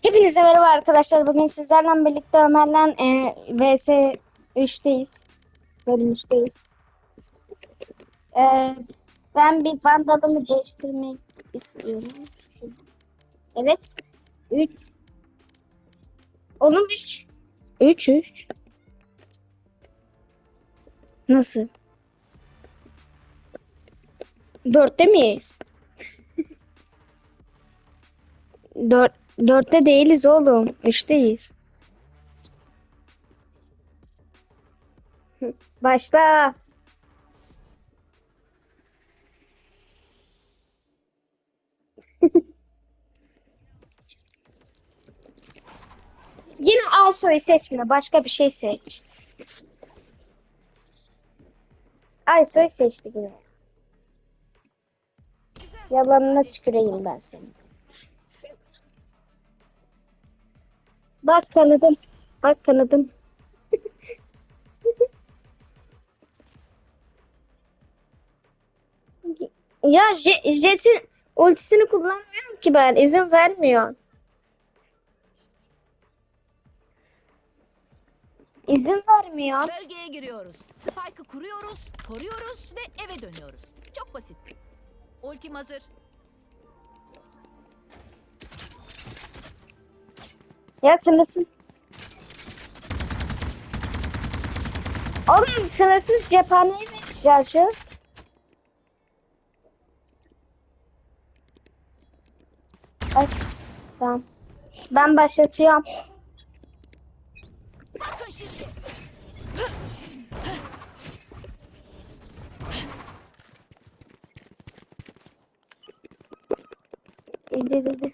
Hepinize merhaba arkadaşlar. Bugün sizlerle birlikte Ömer'le e, VS 3'teyiz. Bölüm 3'teyiz. E, ben bir vandalımı değiştirmek istiyorum. Evet. 3. Oğlum 3. 3 3. Nasıl? 4'te miyiz? 4 Dörtte değiliz oğlum. Üçteyiz. Başla. Yine Alsoy'u seçme. Başka bir şey seç. Alsoy'u seçtik yine. Yalanına tüküreyim ben seni. Bak tanıdım. Bak tanıdım. ya Je- Jet'in ultisini kullanmıyorum ki ben. İzin vermiyor. İzin vermiyor. Bölgeye giriyoruz. Spike'ı kuruyoruz, koruyoruz ve eve dönüyoruz. Çok basit. Ultim hazır. Ya sınırsız. Oğlum sınırsız cephaneyi vereceğim şu. Aç. Tamam. Ben başlatıyorum. Bakın şimdi. İndir indir.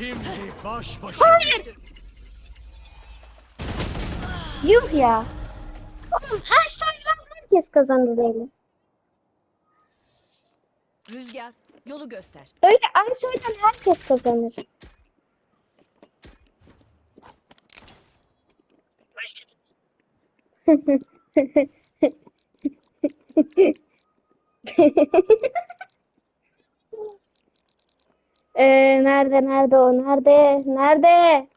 Şimdi baş başa. Yuh ya. Oğlum her şeyden herkes kazandı böyle. Rüzgar, yolu göster. Öyle ay soydan herkes kazanır. Ee, nerede nerede o nerede nerede?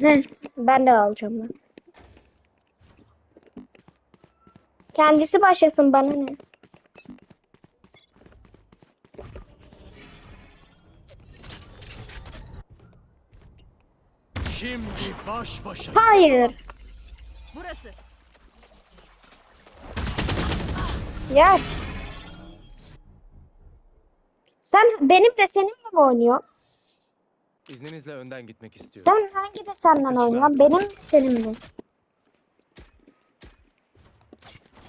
Heh, ben de alacağım ben. Kendisi başlasın bana ne? Şimdi baş başa. Hayır. Burası. Ya. Sen benim de seninle mi oynuyorsun? İzninizle önden gitmek istiyorum. Sen hangi de senden oynuyorsun? Benim mi senin mi?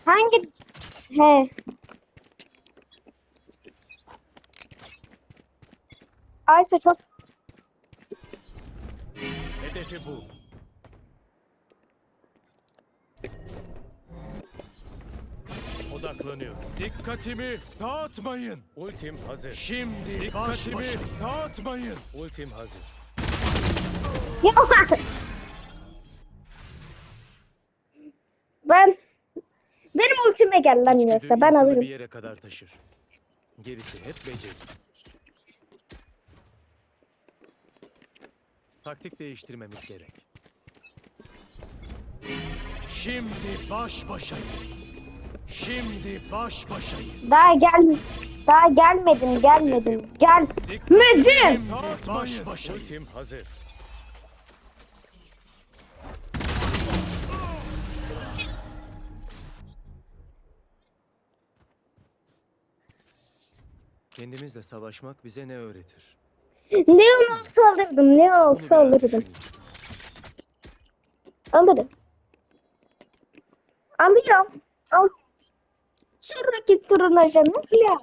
Hangi? He. Ayşe çok Hedefi bu. Odaklanıyorum. Dikkatimi dağıtmayın. Ultim hazır. Şimdi dikkatimi dağıtmayın. Ultim hazır. Ben benim ultime gel lan ben alırım. bir yere kadar taşır. Gerisi hep beceri. Taktik değiştirmemiz gerek. Şimdi baş başayız. Şimdi baş başayız. Daha gel daha gelmedim gelmedim. Gel. Müdür. Baş başa. Ultim hazır. Kendimizle savaşmak bize ne öğretir? Ne olsa alırdım. Ne olsa Bunu biraz alırdım. Alırım. Alıyorum. Al. Sonraki turuna canım. Ya.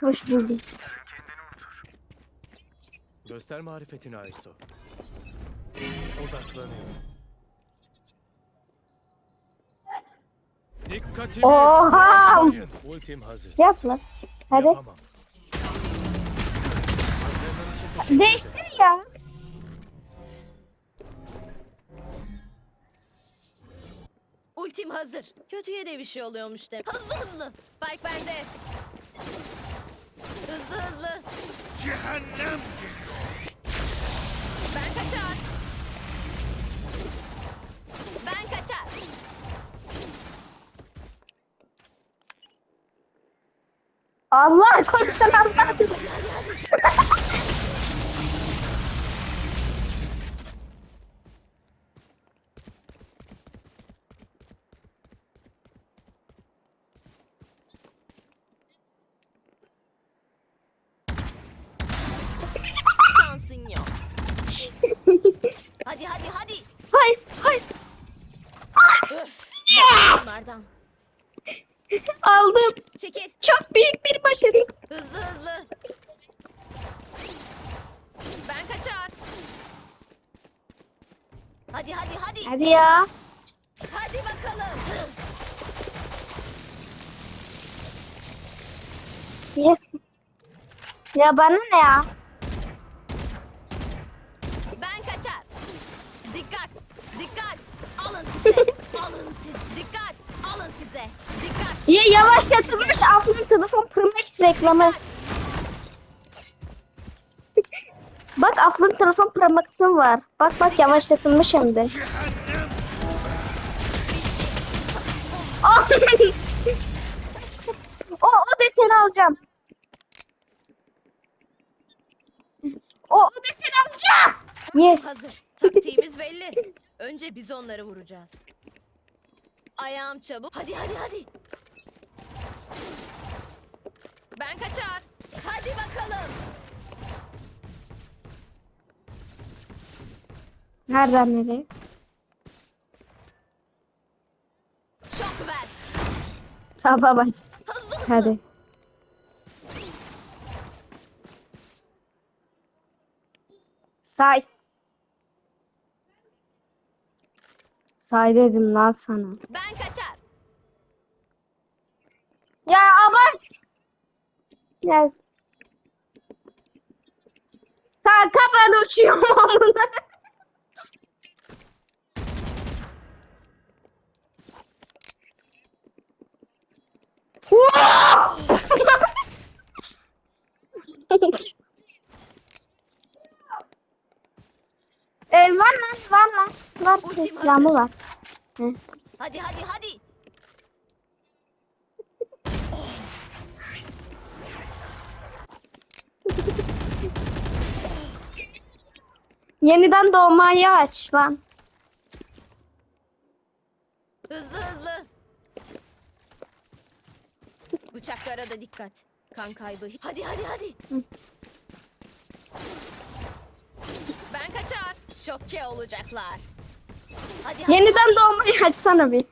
Hoş bulduk. Göster marifetini Ayso. Odaklanıyorum. Dikkat Dikkatimi Oha! Ultim hazır. Yap lan. Hadi. Yapamam. Değiştir ya. Hazır. Kötüye de bir şey oluyormuş de. Hızlı hızlı. Spike bende. Hızlı hızlı. Cehennem Ben kaçar. Ben kaçar. Allah korusun Allah. Şansın yok. hadi hadi hadi. Hayır hayır. Öf. Bunlardan. Aldım. Çekil. Çok büyük bir başarı. Hızlı hızlı. Ben kaçar. Hadi hadi hadi. Hadi ya. Hadi bakalım. Ya, ya bana ne ya? Ben kaçar. Dikkat. Dikkat. Alın size. Alın siz. Dikkat. Alın size. Dikkat. Ya yavaşlatılmış aslında telefon Pro Max reklamı. Bak Aflın telefon Pro Max'ım var. Bak bak yavaşlatılmış hem de. Oh! o, o deseni alacağım. O, o deseni alacağım. Yes. Taktiğimiz belli. Önce biz onları vuracağız. Ayağım çabuk. Hadi hadi hadi. Ben kaçar. Hadi bakalım. Nereden nereye? Şok ver. Sabah bak. Hızlı hızlı. Hadi. Say. Say dedim lan sana. Ben kaçar. Ya abart. Ya. Kanka ben uçuyorum amına. e, var lan var Ultim silahı var. Hı. Hadi hadi hadi. Yeniden doğmayı aç lan. Hızlı hızlı. Bıçaklara da dikkat. Kan kaybı. Hadi hadi hadi. Ben kaçar. Şoke olacaklar. Hadi hadi. Yeniden doğmayı açsana bir.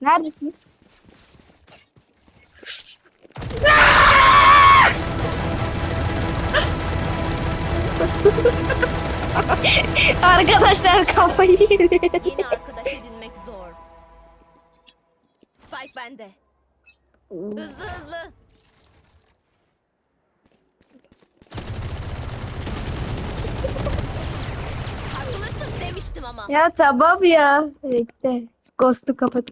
Neredesin? Arkadaşlar kafayı yedi. Yeni arkadaş edinmek zor. Spike bende. Hızlı hızlı. Ama. ya tamam ya. Bekle. Ghost'u kapat.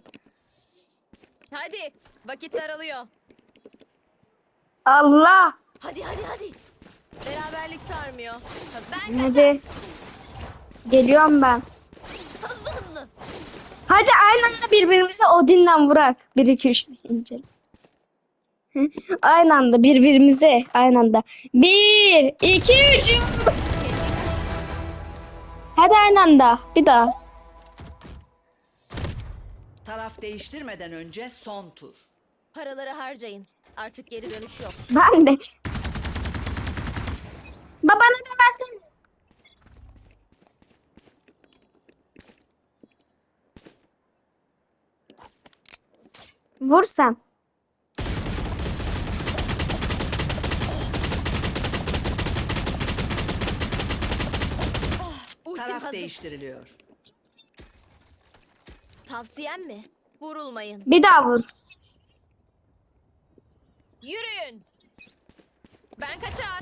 Hadi. Vakit daralıyor. Allah. Hadi hadi hadi. Beraberlik sarmıyor. Ben. Hadi. Geliyorum ben. Hızlı hızlı. Hadi aynı anda birbirimize Odin'le vurak. 1 2 3 deyince. Aynı anda birbirimize aynı anda. 1 2 3 Hadi aynı anda. Bir daha. Taraf değiştirmeden önce son tur. Paraları harcayın. Artık geri dönüş yok. Ben de. Babana da versene. Vur sen. Ultim Taraf hazır. Değiştiriliyor. Tavsiyem mi? Vurulmayın. Bir daha vur. Yürüyün. Ben kaçar.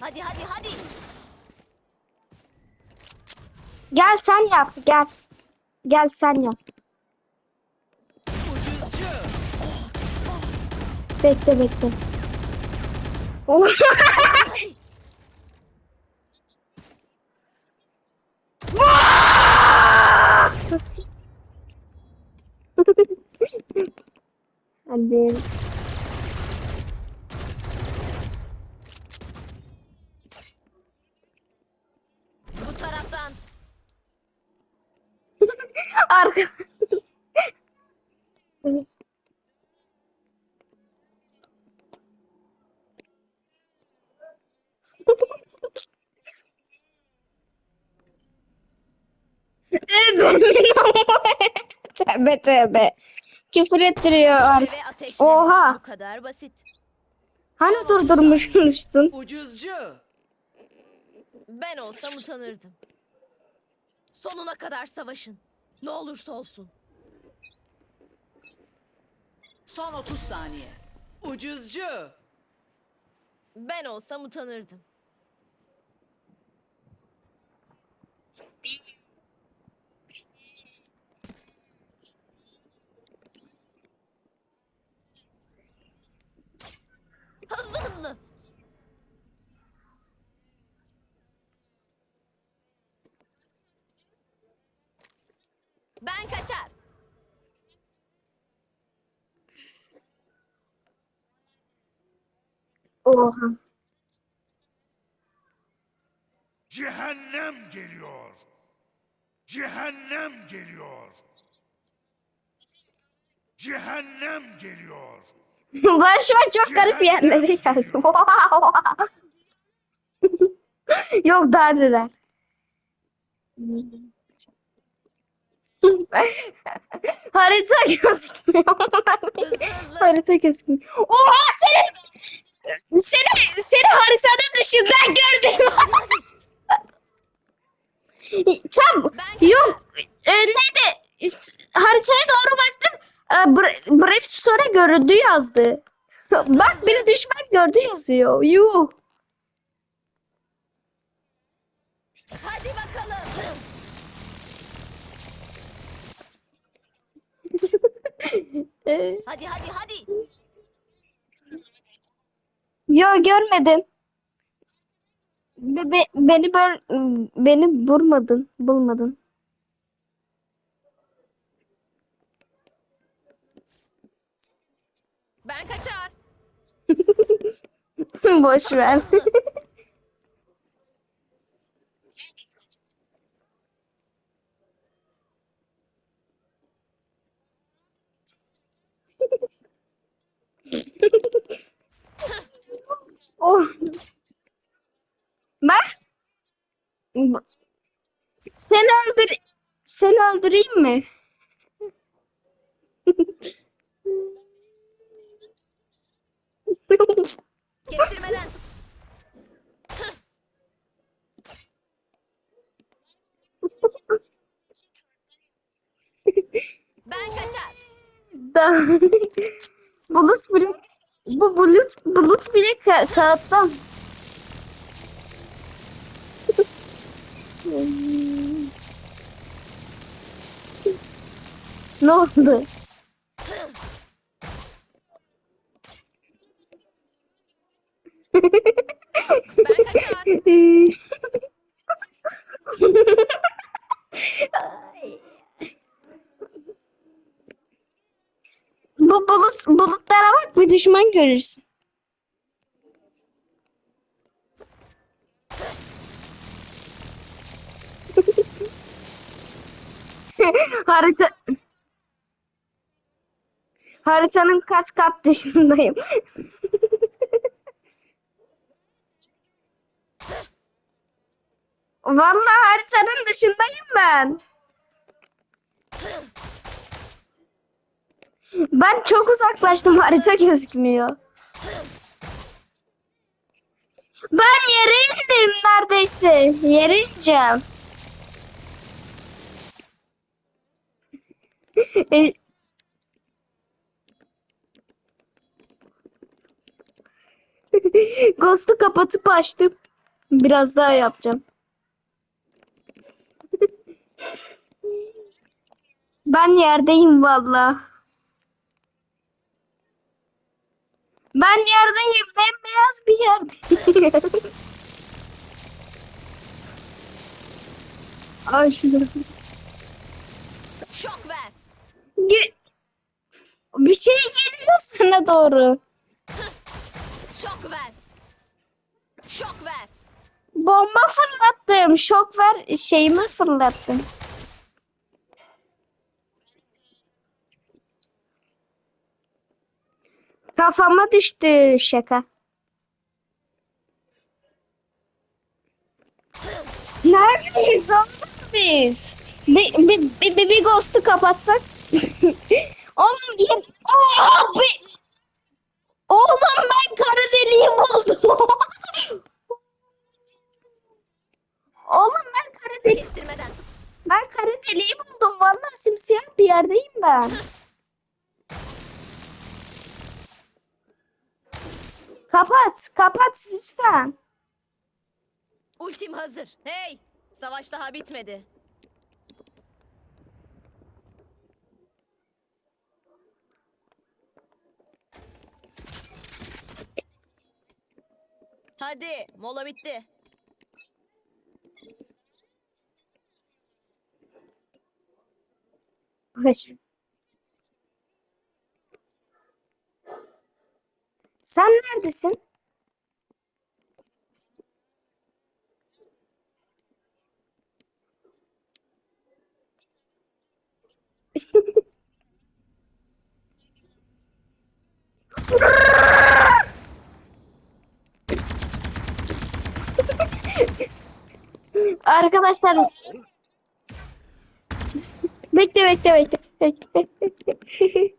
Hadi hadi hadi. Gel sen yap. Gel. Gel sen yap. Ucuzcu. Bekle bekle. Oh. Hadi. Bu taraftan. Arka. tövbe tövbe. Küfür ettiriyor. Ve ateşle. Oha. Bu kadar basit. Hani durdurmuştun? Ucuzcu. Ben olsam utanırdım. Sonuna kadar savaşın. Ne olursa olsun. Son 30 saniye. Ucuzcu. Ben olsam utanırdım. Hızlı hızlı. Ben kaçar. Oha. Cehennem geliyor. Cehennem geliyor. Cehennem geliyor. Ben şu an çok garip yerlere geldim. Yok daha neler. Harita gözükmüyor. Harita gözükmüyor. Oha seni seni seni haritanın dışından gördüm. Tam yok e, neydi haritaya doğru baktım e, Bra- Brave göründü yazdı. Bak biri düşman gördü yazıyor. Yuh. Hadi bakalım. E, Hadi hadi hadi. Yo görmedim. Be- be- beni böl beni vurmadın, bulmadın. Ben kaçar. Boş ver. oh. Bak. Seni öldür seni öldüreyim mi? Kestirmeden. Ben kaçar. Bulut bile bu bulut bulut bile ka kağıttan. Ne oldu? Bu bulut bulutlara bak bir düşman görürsün. Harita Haritanın kaç kat dışındayım. Vallahi haritanın dışındayım ben. Ben çok uzaklaştım harita gözükmüyor. Ben yere indim neredeyse. Yere ineceğim. E, Ghost'u kapatıp açtım. Biraz daha yapacağım. Ben yerdeyim valla. Ben yerdeyim. Bembeyaz bir yerdeyim. Ay şunu. Bir şey geliyor sana doğru. Şok ver. Şok ver. Bomba fırlattım. Şok ver şeyimi fırlattım. Kafama düştü şaka. Neredeyiz biz? Bir, bir, bir, bir ghost'u kapatsak. oğlum diye... Aa, bir... Oğlum ben kara deliği buldum. Oğlum ben kara deliği, ben kara deliği buldum. Vallahi simsiyah bir yerdeyim ben. Kapat, kapat lütfen. Ultim hazır. Hey. Savaş daha bitmedi. Hadi mola bitti. Hoş. Sen neredesin? Arkadaşlar bekle bekle bekle. bekle.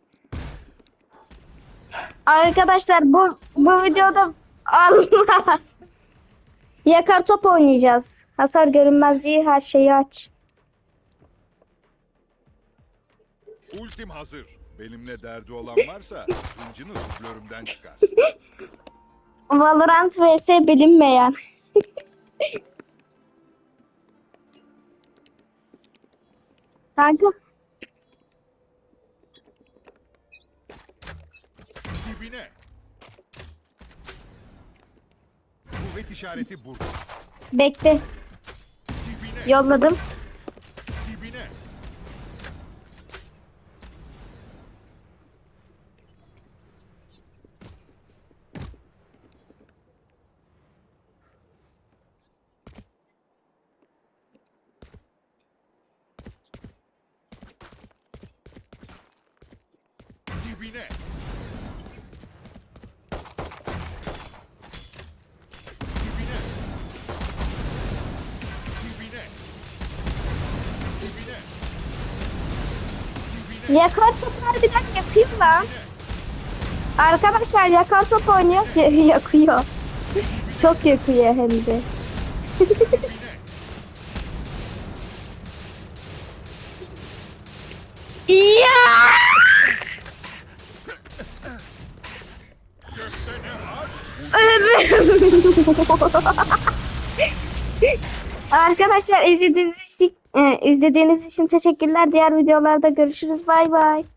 Arkadaşlar bu bu videoda Allah yakar top oynayacağız. Hasar görünmezliği her şeyi aç. Ultim hazır. Benimle derdi olan varsa hıncını dublörümden çıkarsın. Valorant vs bilinmeyen. Kanka Dibine. Kuvvet işareti burada. bekle Dibine. yolladım. Yakar top harbiden yakıyor lan. Arkadaşlar yakar top oynuyor yakıyor. Çok yakıyor hem de. Ya! Arkadaşlar izlediğiniz izlediğiniz için teşekkürler. Diğer videolarda görüşürüz. Bay bay.